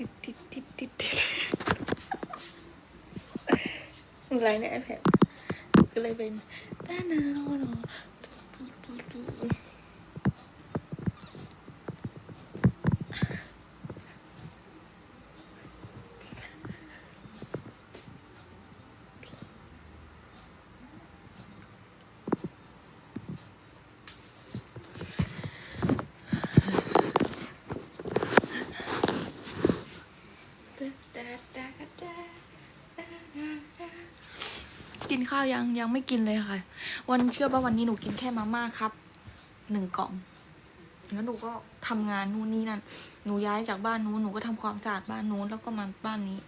ติดติดติดติดติดอะไลน์ใน iPad หนูก็เลยเป็นตานาโนโนตุ๊ตุ๊ตุ๊ตุ๊ตาตาตาตา กินข้าวยังยังไม่กินเลยค่ะ วันเชื่อป่ะวันนี้หนูกินแค่มาม่าครับหนึ่งกล่องแล้วหนูก็ทำงานนู่นนี่นั่น หนูย้ายจากบ้านนู้นหนูก็ทำความสะอาดบ้านนู้นแล้วก็มาบ้านนี้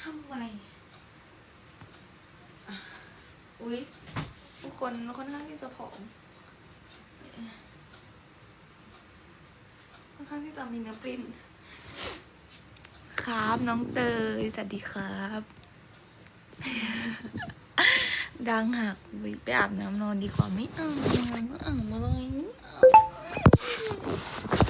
ทำไมอุ๊ย คนค่อนข้างที่จะผอมค่อนข้างที่จะมีเนื้อปริ้นครับน้องเตยสวัสดีครับ ดังหักไปอาบน้ำนอนดีกว่าไม่เอาไม่เอามาเลยไม่เอา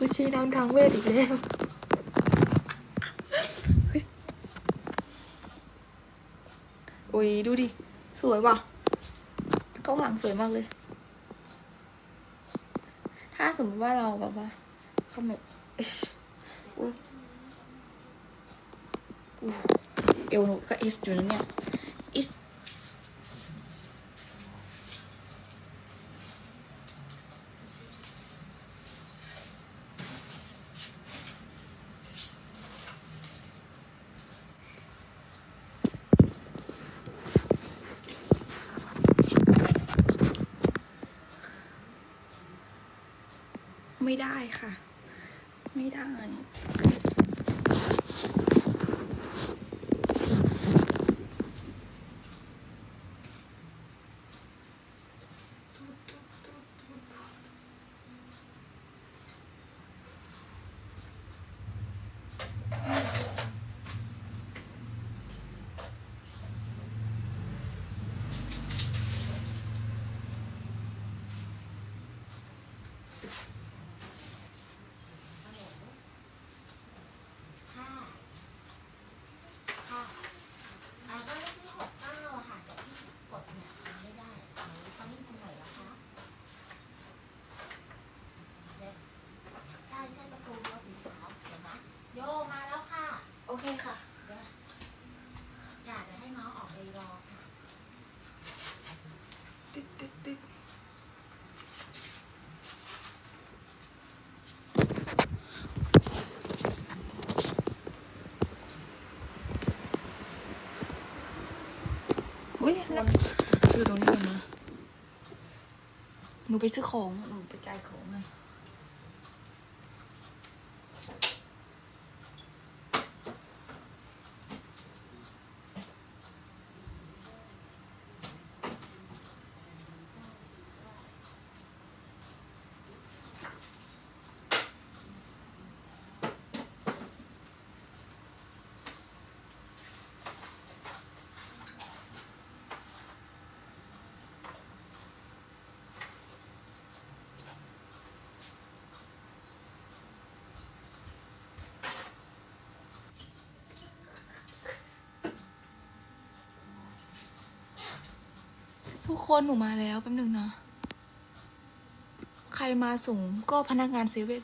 กูชี้นำทางเวทอีกแล้วอุ้ยดูดิ สวยว่ะกล้องหลังสวยมากเลย ถ้าสมมติว่าเราแบบว่าเขาแบบอิ๊ชอุ้ยเอวหนูก็เอสอยู่นะเนี่ยอิส ได้ค่ะ ไม่ได้ ค่ะค่ะอ่าบ้านเลขที่หกเก้าอะค่ะแต่ที่กดเนี่ยทำไม่ได้หนูเขานิ่งตรงไหนล่ะคะเด็กใช่ใช่ประตูรั้วสีขาวเห็นไหมโยมาแล้วค่ะ โอ เคค่ะเดี๋ยวอยากจะให้น้องออกไปรอค่ะติดติดติดอุ้ยแล้วอยู่ตรงนี้ก่อนนะหนูไปซื้อของ หนูไปจ่ายของไง ทุกคนหนูมาแล้วแป๊บหนึ่งนะ ใครมาสูงก็พนักงานเซเว่น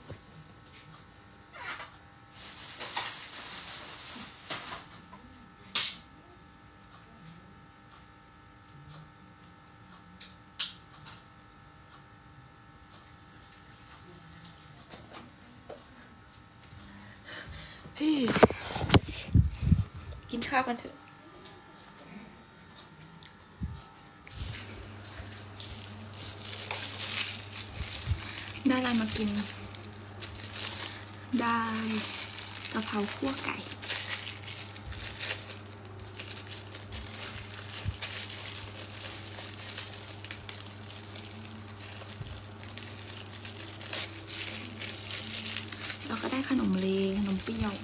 พี่ กินข้าวกันเถอะ ได้อะไรมากิน ได้กะเพราคั่วไก่แล้วก็ได้ขนมเลขนมเปรี้ยว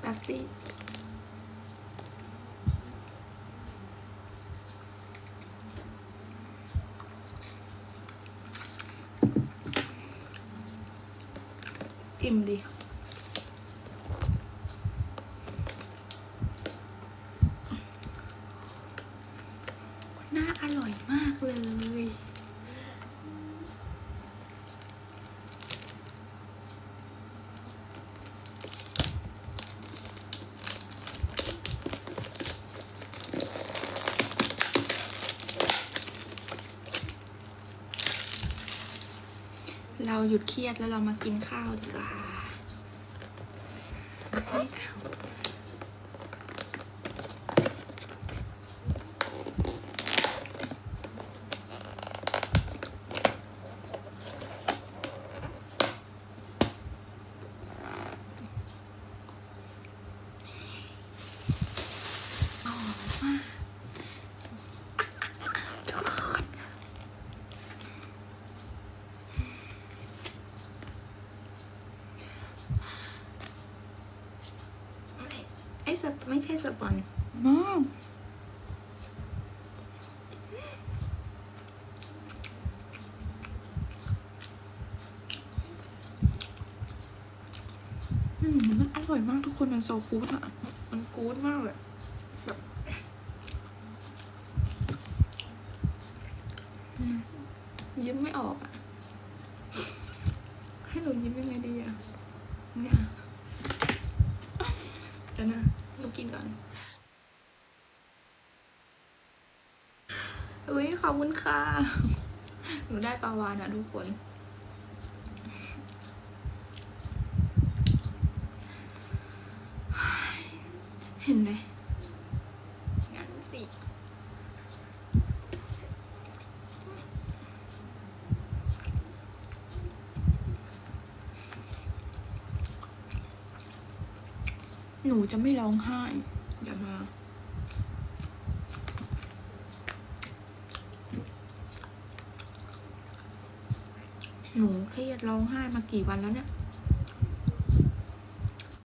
แป๊บซี่ อิ่มดีน่าอร่อยมากเลยเราหยุดเครียดแล้วเรามากินข้าวดีกว่าไม่เอาหอมมากทุกคน ไม่ ไอ้สปไม่ใช่สปอนมากอืมมันอร่อยมากทุกคนมันโซกูดอะ มันกูดมากเลยแบบยิ้มไม่ออกอะ ให้หนูยิ้มยังไงดีอะเนี่ยเดี๋ยวนะหนูกินก่อน อุ้ยขอบ คุณค่ะ หนูได้ปลาวานอะทุกคนเห็นไหมงั้นสิ หนูจะไม่ร้องไห้ อย่ามา หนูเครียดร้องไห้มากี่วันแล้วเนี่ย